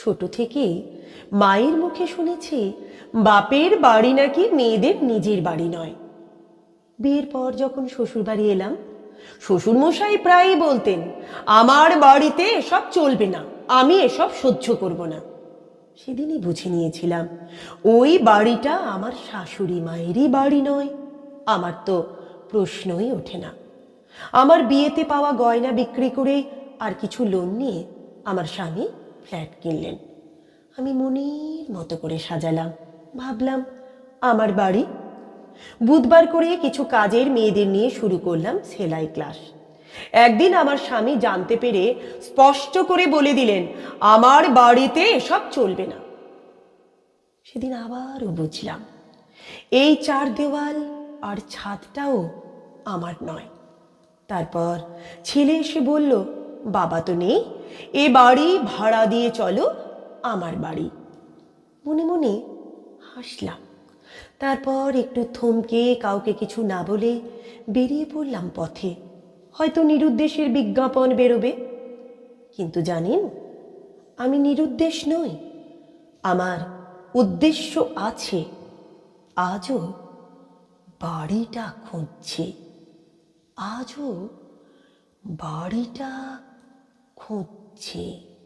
ছোট থেকেই মায়ের মুখে শুনেছি, বাপের বাড়ি নাকি মেয়েদের নিজের বাড়ি নয়। বিয়ের পর যখন শ্বশুর বাড়ি এলাম, শ্বশুরমশাই প্রায়ই বলতেন, আমার বাড়িতে এসব চলবে না, আমি এসব সহ্য করব না। সেদিনই বুঝে নিয়েছিলাম, ওই বাড়িটা আমার শাশুড়ি মায়েরই বাড়ি নয়, আমার তো প্রশ্নই ওঠে না। আমার বিয়েতে পাওয়া গয়না বিক্রি করে আর কিছু লোন নিয়ে আমার স্বামী ফ্ল্যাট কিনলেন। আমি মনের মতো করে সাজালাম, ভাবলাম, আমার বাড়ি? বুধবার করে কিছু কাজের মেয়েদের নিয়ে শুরু করলাম সেলাই ক্লাস। একদিন আমার স্বামী জানতে পেরে স্পষ্ট করে বলে দিলেন, আমার বাড়িতে এসব চলবে না। সেদিন আবারও বুঝলাম, এই চার দেওয়াল আর ছাদটাও আমার নয়। তারপর ছেলে এসে বলল, বাবা তো নেই। এ বাড়ি ভাড়া দিয়ে চলো, আমার বাড়ি। মনে মনে হাসলাম। তারপর একটু থমকে কাউকে কিছু না বলে বেরিয়ে পড়লাম পথে। হয়তো নিরুদ্দেশের বিজ্ঞাপন বেরোবে। কিন্তু জানেন, আমি নিরুদ্দেশ নই, আমার উদ্দেশ্য আছে। আজও বাড়িটা খুঁজছি। আজও বাড়িটা খুঁজছি। 一起。